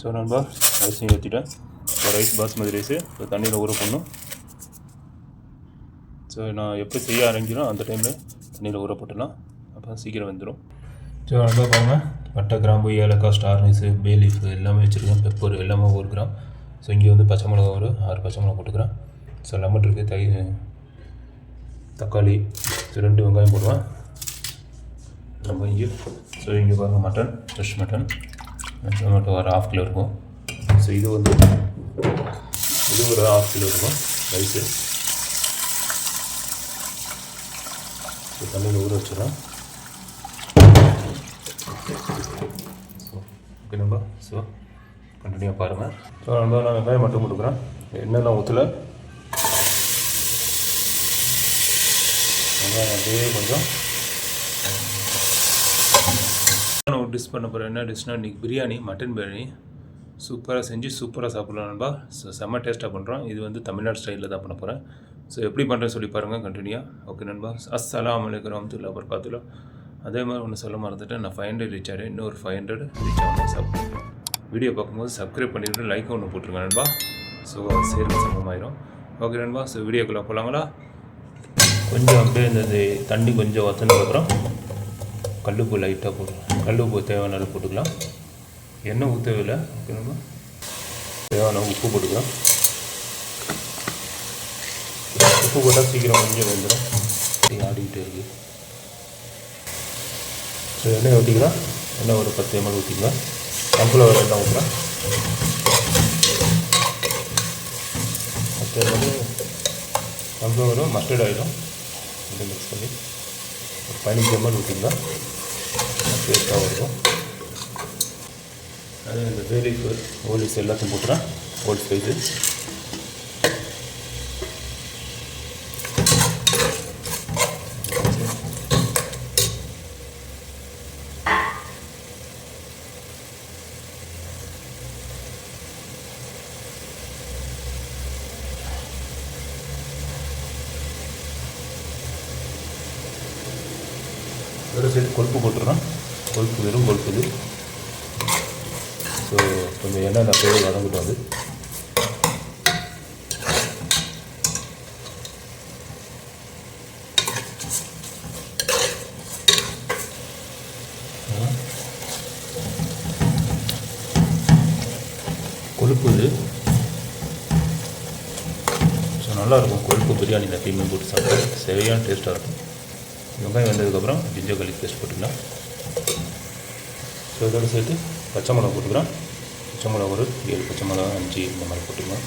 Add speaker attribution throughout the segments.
Speaker 1: So நண்பா அரிசியும் ஊற்றிட்டேன் so rice basmati rice so தண்ணியில் ஊற போடணும். ஸோ நான் எப்போ செய்ய ஆரம்பிக்கிறோம் அந்த டைமில் தண்ணியில் ஊற போட்டுடலாம். அப்போ சீக்கிரம் வந்துடும் ஸோ நல்லா பாருங்கள் பட்டை கிராம்பு ஏலக்காய் ஸ்டார் நைஸு பே லீஃப் எல்லாமே வச்சுருக்கேன். பெப்பர் எல்லாமே ஒரு கிராம். ஸோ இங்கே வந்து பச்சை மிளகா ஒரு ஆறு பச்சை மிளகா போட்டுக்கிறேன். ஸோ லெமன் இருக்குது தை தக்காளி. ஸோ ரெண்டு வெங்காயம் போடுவேன். நம்ம இங்கே ஸோ இங்கே பாருங்கள் மட்டன் ஃப்ரெஷ் மட்டன் ஜொமேட்டோ ஒரு ஹாஃப் கிலோ இருக்கும். ஸோ இது வந்து இது ஒரு ஹாஃப் கிலோ இருக்கும் ரைஸு ஸோ தண்ணியில் ஊற வச்சிடலாம். ஸோ ஓகே நம்ப ஸோ கண்டினியூவாக பாருங்கள் ஸோ நண்பா நான் வெங்காயம் மட்டும் கொடுக்குறேன். எண்ணெய்லாம் ஊற்றல வெங்காயம் அப்படியே கொஞ்சம் டிஷ் பண்ண போகிறேன் என்ன டிஷ்னா இன்றைக்கி பிரியாணி மட்டன் பிரியாணி. சூப்பராக செஞ்சு சூப்பராக சாப்பிட்லாம் நண்பா. ஸோ செம்ம டேஸ்ட்டாக பண்ணுறோம் இது வந்து தமிழ்நாடு ஸ்டைலில் தான் பண்ண போகிறேன் ஸோ எப்படி பண்ணுறேன்னு சொல்லி பாருங்கள் கண்டினியூவாக ஓகே நண்பா. அஸ்ஸலாம் வலைக்கம் ரஹமத்துல்லா வபரகாத்துல்லா அதே மாதிரி ஒன்று சொல்ல மறந்துட்டேன். நான் ஃபைவ் ஹண்ட்ரட் ரீச் ஆகிறேன் இன்னொரு ஃபைவ் ஹண்ட்ரட் ரீச் ஆகணும். சப் வீடியோ பார்க்கும்போது சப்ஸ்கிரைப் பண்ணிவிட்டு லைக் ஒன்று போட்டுருங்க நண்பா. ஸோ அது சேர்ந்து சமமாயிரும். ஓகே நண்பா. ஸோ வீடியோக்குள்ளே போகலாங்களா கொஞ்சம் அப்படியே இந்த இது தண்ணி கொஞ்சம் வற்றினதுக்கப்புறம் கல்லுப்பு லைட்டாக போட்டுக்கலாம். கல்லுப்பு தேவையான அளவு போட்டுக்கலாம். எண்ணெய் ஊற்றவில்லை நம்ம. தேவையான உப்பு போட்டுக்கலாம். உப்பு போட்டால் சீக்கிரம் கொஞ்சம் வந்துடும். ஆடிக்கிட்டே இருக்கு. ஸோ எண்ணெய் ஊற்றிக்கலாம் எண்ணெய் ஒரு பத்து எம்எல் ஊற்றிக்கலாம் சன்ஃப்ளவர் எண்ணெய் ஊற்றுறேன் பத்து எம்எல் சன்ஃப்ளவரும் மஸ்டர்ட் ஆயிடும். மிக்ஸ் பண்ணி. ஒரு பதினஞ்சு எம்எல் ஊற்றிக்கலாம் டேஸ்ட்டாக இருக்கும். அது இந்த வேலீஃப் ஓலிஸ் எல்லாத்தையும் போட்டுறேன். ஓல் ஸ்பைஸு இதோட சேர்த்து கொழுப்பு போட்டுறோம். கொழுப்பு வெறும் கொழுப்பு இது. ஸோ கொஞ்சம் எண்ணெய் அப்படியே வதங்கிட்டோம் அது. கொழுப்பு இது. ஸோ நல்லாயிருக்கும் கொழுப்பு பிரியாணியில் எப்பயுமே போட்டு சாப்பிட்டா சரியான டேஸ்ட்டாக இருக்கும். வெங்காயம் வெந்ததுக்கப்புறம் ஜிஞ்சர் கல்லி பேஸ்ட் போட்டுக்கலாம். ஸோ இதோடு சேர்த்து பச்சை மிளகா போட்டுக்கிறோம் பச்சை மிளகா ஒரு ஏழு பச்சை மிளகா அஞ்சு இந்த மாதிரி போட்டுக்கலாம்.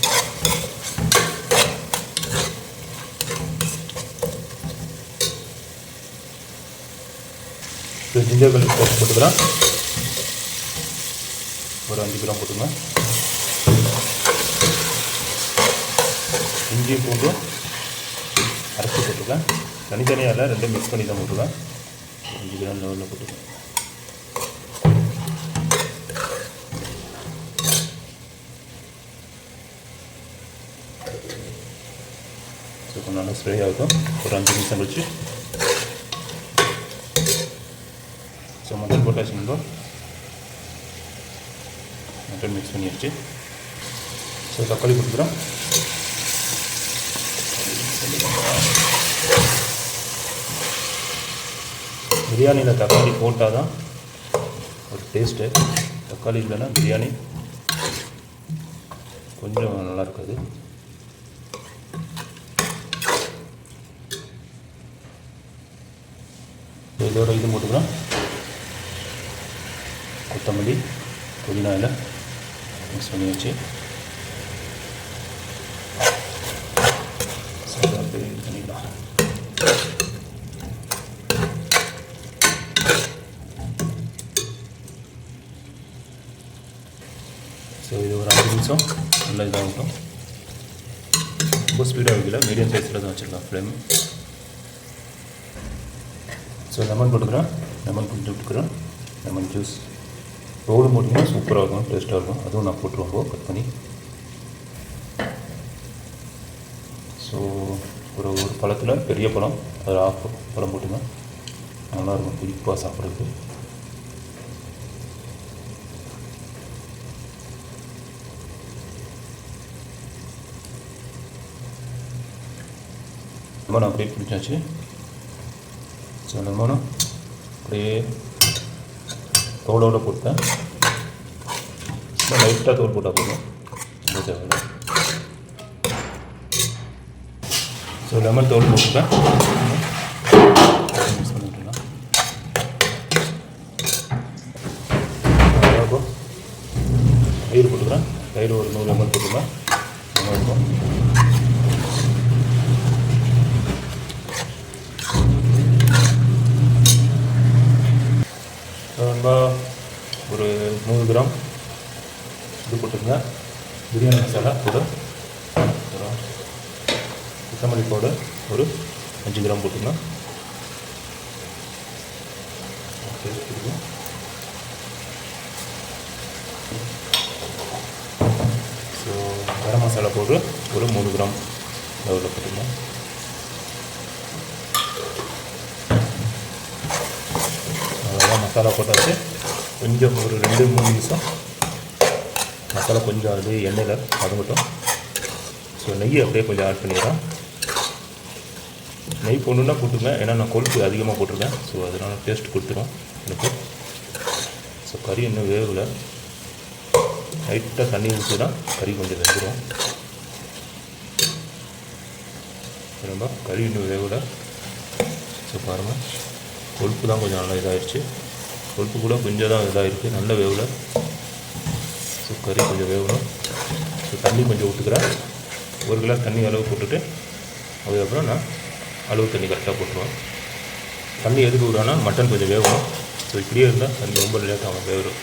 Speaker 1: ஸோ ஜிஞ்சர் கல்லி பேஸ்ட் போட்டுக்கிறோம் ஒரு அஞ்சு கிராம் போட்டுக்கலாம். இஞ்சி பூண்டும் அரைச்சி போட்டுக்கலாம். தனித்தனியாக இல்லை ரெண்டும் மிக்ஸ் பண்ணி தான் போட்டுருவேன். அஞ்சு கிராம் லெவலில் போட்டுருவேன் ஸோ கொஞ்சம் நல்லா ஸ்ப்ரே ஆகும் ஒரு அஞ்சு நிமிஷம் கழிச்சு. ஸோ மட்டன் போட்டாச்சு நண்பா. மட்டன் மிக்ஸ் பண்ணியாச்சு. ஸோ தக்காளி கொடுக்குறோம் பிரியாணியில் தக்காளி போட்டால் தான் ஒரு டேஸ்ட்டு தக்காளி இல்லைன்னா பிரியாணி கொஞ்சம் நல்லா இருக்காது. இதோட இது போட்டுக்கலாம். கொத்தமல்லி புதினா இலை மிக்ஸ் பண்ணி வச்சு சரி, அப்படியே இது பண்ணிடலாம் ஸோ இது ஒரு அஞ்சு நிமிஷம் நல்லா இதாகட்டும். ரொம்ப ஸ்பீடாக வைக்கல மீடியம் சைஸில் தான் வச்சுருக்கேன் ஃப்ளேம் ஸோ லெமன் போட்டுக்கிறேன். லெமன் புரிஞ்சு விட்டுக்கிறேன். லெமன் ஜூஸ் ரோடு போட்டிங்கன்னா சூப்பராக இருக்கும் டேஸ்ட்டாக இருக்கும். அதுவும் நான் போட்டுருவோம் கட் பண்ணி. ஸோ ஒரு ஒரு பழத்தில் பெரிய பழம் அது ஆஃப் பழம் போட்டுங்க. நல்லாயிருக்கும் குறிப்பாக சாப்பிட்றதுக்கு. லெமன் அப்படியே பிடிச்சாச்சு ஸோ லெமனும் அப்படியே தோலோடு போட்டேன் லைட்டாக தோல் போட்டால் போதும். தேவையில்லை. ஸோ லெமன் தோல் போட்டுப்பேன் மிக்ஸ் பண்ணிக்கலாம் தயிர் போட்டுக்கிறேன். தயிர் ஒரு நூறு லெமன் போட்டுக்கலாம். நல்லா இருக்கும் ரொம்ப ஒரு நூறு கிராம் இது போட்டுருங்க பிரியாணி மசாலா கூட கொத்தமல்லி பவுடர் ஒரு அஞ்சு கிராம் போட்டுக்கலாம் ஸோ கரம் மசாலா பவுடர் ஒரு மூணு கிராம் லெவலில் போட்டுக்கலாம் மசாலா போட்டாச்சு. கொஞ்சம் ஒரு ரெண்டு மூணு நிமிஷம் மசாலா கொஞ்சம் அது எண்ணெயில் வதங்கட்டும் ஸோ நெய் அப்படியே கொஞ்சம் ஆட் பண்ணிடுறேன் நெய் போடணுன்னா போட்டுங்க ஏன்னா நான் கொழுப்பு அதிகமாக போட்டிருக்கேன். ஸோ அதனால் டேஸ்ட் கொடுத்துரும் எனக்கு. ஸோ கறி இன்னும் வேகலை. லைட்டாக தண்ணி ஊற்றி தான் கறி கொஞ்சம் வெந்துடும் ரொம்ப கறி இன்னும் வேகலை. ஸோ பாருங்கள் கொழுப்பு தான் கொஞ்சம் நல்லா இதாகிடுச்சு கொழுப்பு கூட கொஞ்சம் தான் இதாகிருக்கு நல்ல வேவில் கறி கொஞ்சம் வேகணும். ஸோ தண்ணி கொஞ்சம் விட்டுக்கிறேன் ஒரு கிளாஸ் தண்ணி அளவு போட்டுட்டு அதுக்கப்புறம் நான் அளவு தண்ணி கரெக்டாக போட்டுருவேன். தண்ணி எதுக்கு விடுவேன்னா மட்டன் கொஞ்சம் வேகணும். ஸோ இப்படியே இருந்தால் தண்ணி ரொம்ப லேட் ஆகும் வேகும்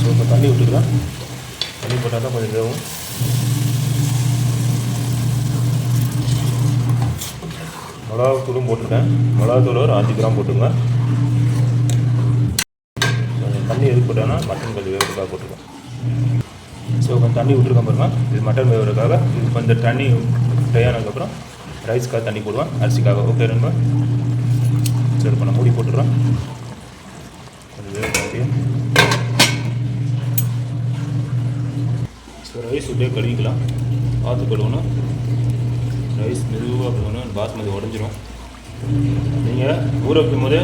Speaker 1: ஸோ இப்போ தண்ணி விட்டுக்கிறேன் தண்ணி போட்டால் தான் கொஞ்சம் வேகும். மிளகாத்தூளும் போட்டிருக்கேன். மிளகாத்தூள் ஒரு அஞ்சு கிராம் போட்டுருங்க தண்ணி எதுக்கு போட்டோன்னா மட்டன் கொஞ்சம் வேவருக்காக போட்டுருவோம் ஸோ கொஞ்சம் தண்ணி விட்டுருக்கோம் பாருங்க. இது மட்டன் வேவருக்காக இது கொஞ்சம் தண்ணி ஃப்ரை ஆனதுக்கப்புறம் ரைஸ்க்காக தண்ணி போடுவேன் அரிசிக்காக. ஓகே ரொம்ப சரி இப்போ நான் மூடி போட்டுடுறோம் கொஞ்சம் வேக ஸோ ரைஸ் இப்படியே கழுவிக்கலாம். பார்த்து கழுவணும். ரைஸ் மெதுவாக கழுவணும் பாஸ்மதி உடஞ்சிரும். நீங்கள் ஊற வைக்கும் போதே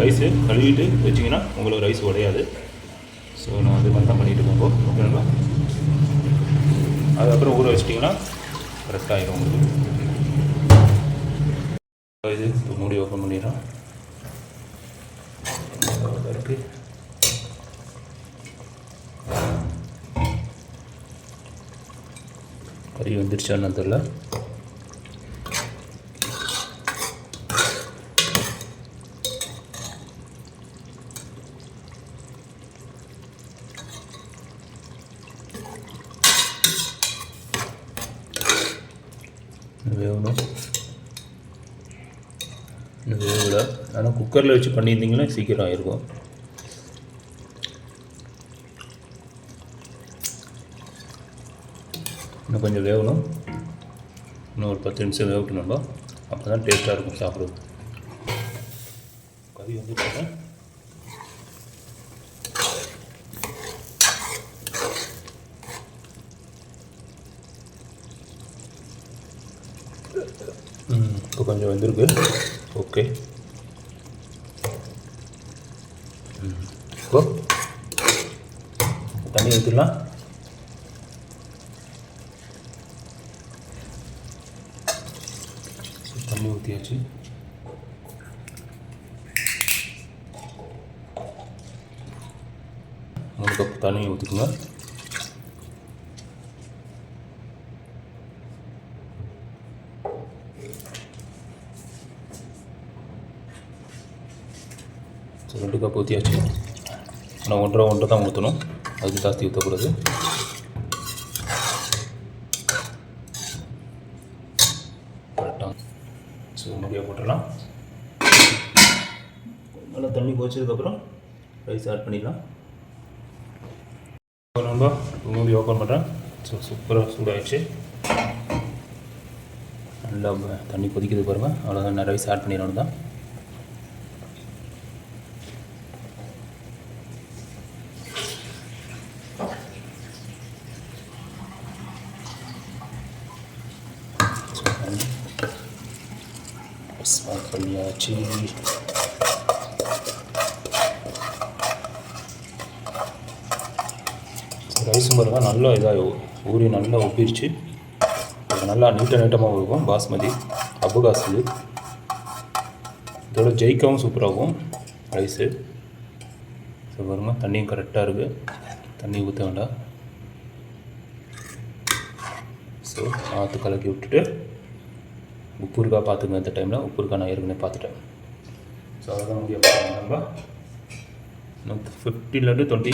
Speaker 1: ரைஸு கழுவிட்டு வச்சிங்கன்னா உங்களுக்கு ரைஸ் உடையாது. ஸோ நான் அது மாதிரி பண்ணிட்டு போகும்போது ஓகேங்களா அதுக்கப்புறம் ஊற வச்சிட்டிங்கன்னா கரெக்ட் ஆகிடும் உங்களுக்கு. இது இப்போ மூடி ஓப்பன் பண்ணிடுறோம் இருக்குது கறி வந்துருச்சான்னு தெரில வேகணும். இன்னும் வேகலை. ஆனால் குக்கரில் வச்சு பண்ணியிருந்தீங்கன்னா சீக்கிரம் ஆயிருக்கும். இன்னும் கொஞ்சம் வேகணும். இன்னும் ஒரு பத்து நிமிஷம் வேகட்டும் நம்ம. அப்போ தான் டேஸ்ட்டாக இருக்கும் சாப்பிடுறது கறி வந்து பார்த்தேன் ம் இப்போ கொஞ்சம் வந்திருக்கு. ஓகே ம் இப்போ தண்ணி ஊற்றிடலாம் தண்ணி ஊற்றியாச்சு மூணு கப் தண்ணி ஊற்றிக்கோங்க ரெண்டு கப் ஊற்றியாச்சு ஆனால் ஒன்றரை ஒன்றரை தான் ஊற்றணும் அதுக்கு ஜாஸ்தி ஊற்றக்கூடாது கரெக்டாக ஸோ முடிய போட்டுடலாம். நல்லா தண்ணி கொதிச்சதுக்கப்புறம் ரைஸ் ஆட் பண்ணிடலாம். ரொம்ப மூடி ஓப்பன் பண்ணுறேன் ஸோ சூப்பராக சூடாகிடுச்சு நல்லா தண்ணி கொதிக்குது பாருங்கள் அவ்வளோதான் நான் ரைஸ் ஆட் பண்ணிடணும் தான் ஸோ தண்ணி ஆஃப் பண்ணியாச்சு ரைஸ் பாருங்க நல்லா இதாக ஊறி நல்லா ஒப்பிருச்சு நல்லா நீட்ட நீட்டமாக இருக்கும் பாஸ்மதி அபுகாஸ் இது இதோட ஜெயிக்கவும் சூப்பராகும் ரைஸு ஸோ பாருங்க தண்ணியும் கரெக்டாக இருக்குது தண்ணி ஊற்ற வேண்டாம். ஸோ ஆற்று கலக்கி விட்டுட்டு உப்பு இருக்கா பார்த்துங்க இந்த டைமில் உப்புருக்கா நான் ஏற்கனவே பார்த்துட்டேன். ஸோ அதான் முடிய நம்ம? இன்னும் ஃபிஃப்டீன்லேருந்து டுவெண்ட்டி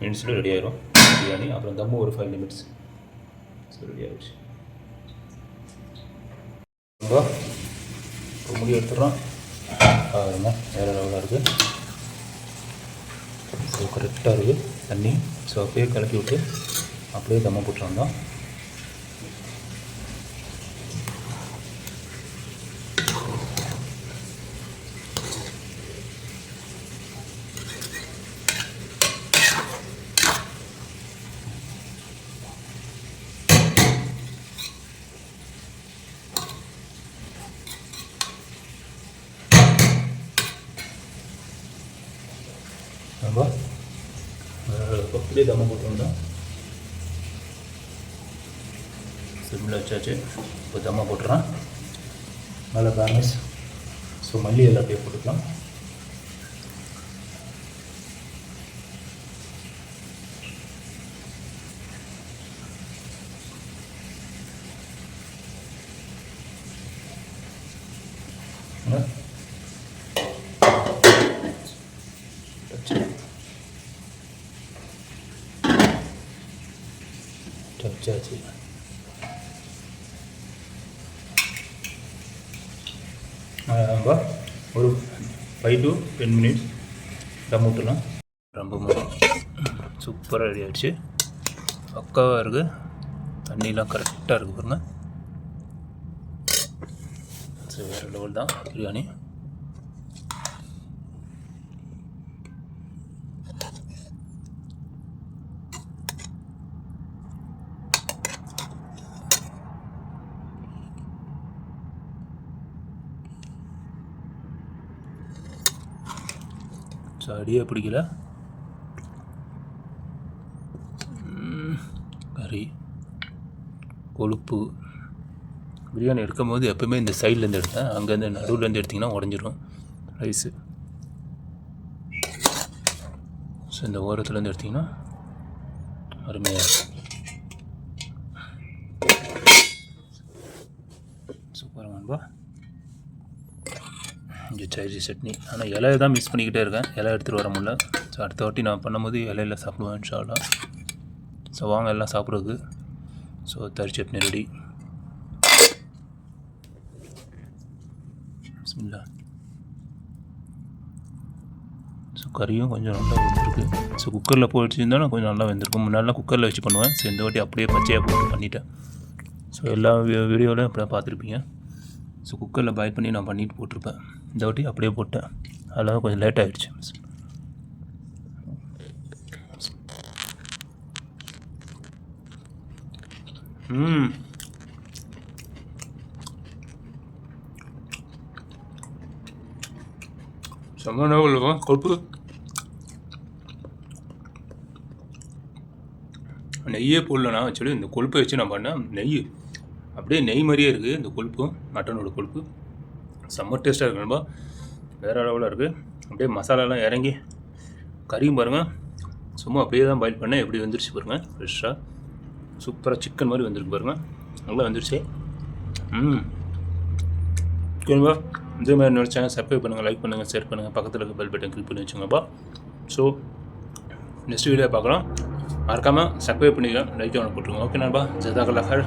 Speaker 1: மினிட்ஸில் ரெடி ஆயிரும். பிரியாணி அப்புறம் தம்மு ஒரு ஃபைவ் மினிட்ஸ் ஸோ ரெடி ஆகிடுச்சு ரொம்ப இப்போ முடி எடுத்துடுறோம். பாருங்க வேறு லெவலாக இருக்குது ஸோ கரெக்டாக இருக்குது தண்ணி. ஸோ அப்படியே கலக்கி விட்டு அப்படியே தம்ம போட்டுருந்தோம் நம்ம அப்படியே தம்ம போட்டோம்னா சிம்மில் வச்சாச்சு இப்போ தம்மா போட்டுறேன் நல்ல கார்னிஷ் ஸோ மல்லி எல்லாம் அப்படியே போட்டுக்கலாம் என்ன? வச்சாச்சு நம்ம ஒரு five to ten minutes dum விட்டுலாம் ரொம்ப சூப்பராக ரெடி ஆகிடுச்சு பக்காவாக இருக்குது தண்ணிலாம் கரெக்டாக இருக்குது பாருங்க. சரி வேறு லெவல் தான். பிரியாணி ஸோ அடியே பிடிக்கல. கறி கொழுப்பு. பிரியாணி எடுக்கும்போது எப்போயுமே இந்த சைட்லேருந்து எடுத்தேன். அங்கேருந்து நடுவுலேருந்து எடுத்திங்கன்னா உடஞ்சிரும். ரைஸு ஸோ இந்த ஓரத்துலேருந்து எடுத்திங்கன்னா அருமையாக இருக்கும். சூப்பராக நண்பா இங்கே சைஜி சட்னி. ஆனால் இலையை தான் மிஸ் பண்ணிக்கிட்டே இருக்கேன். இலை எடுத்துகிட்டு வர முடியல. ஸோ அடுத்த வாட்டி நான் பண்ணும்போது இலையில சாப்பிடுவேன் இன்ஷால்லாம் ஸோ வாங்க எல்லாம் சாப்பிட்றதுக்கு. ஸோ தறி சட்னி ரெடி பிஸ்மில்லா. ஸோ கறியும் கொஞ்சம் நல்லா வெந்திருக்கு. ஸோ குக்கரில் போட்டு கொஞ்சம் நல்லா வெந்திருக்கும். முன்னாடிலாம் குக்கரில் வச்சு பண்ணுவேன். ஸோ இந்த வாட்டி அப்படியே பச்சையாக போட்டு பண்ணிட்டேன். ஸோ எல்லா வீடியோவிலையும் அப்படியே பார்த்துருப்பீங்க. ஸோ குக்கரில் பாயில் பண்ணி நான் பண்ணிட்டு போட்டிருப்பேன். இந்த வாட்டி அப்படியே போட்டேன். அதெல்லாம் கொஞ்சம் லேட் ஆகிடுச்சு ம். செம்ம இருக்கும் கொழுப்பு? நெய்யே போடலண்ணா ஆக்சுவலி. இந்த கொழுப்பை வச்சு நான் பண்ணேன். நெய் அப்படியே நெய் மாதிரியே இருக்குது இந்த கொழுப்பு மட்டனோட கொழுப்பு. செம்ம டேஸ்ட்டாக இருக்கு நண்பா. வேறு அளவில் இருக்குது அப்படியே மசாலாலாம் இறங்கி கறியும் பாருங்கள் சும்மா அப்படியே தான் பாயில் பண்ணேன். எப்படி வந்துருச்சு பாருங்கள் ஃப்ரெஷ்ஷாக சூப்பராக சிக்கன் மாதிரி வந்திருக்கு பாருங்கள் நல்லா வந்துருச்சு. ம். இதே மாதிரி என்னோட சேனல் சப்ஸ்கிரைப் பண்ணுங்கள் லைக் பண்ணுங்கள் ஷேர் பண்ணுங்கள் பக்கத்தில் இருக்க பெல் பட்டன் கிளிக் பண்ணி வச்சுங்கப்பா ஸோ நெக்ஸ்ட் வீடியோ பார்க்கலாம். மறக்காமல் சப்ஸ்கிரைப் பண்ணிக்கலாம் லைக் ஒன்று போட்டுருங்க ஓகே நண்பா. ஜதாக்கல்லா ஹர்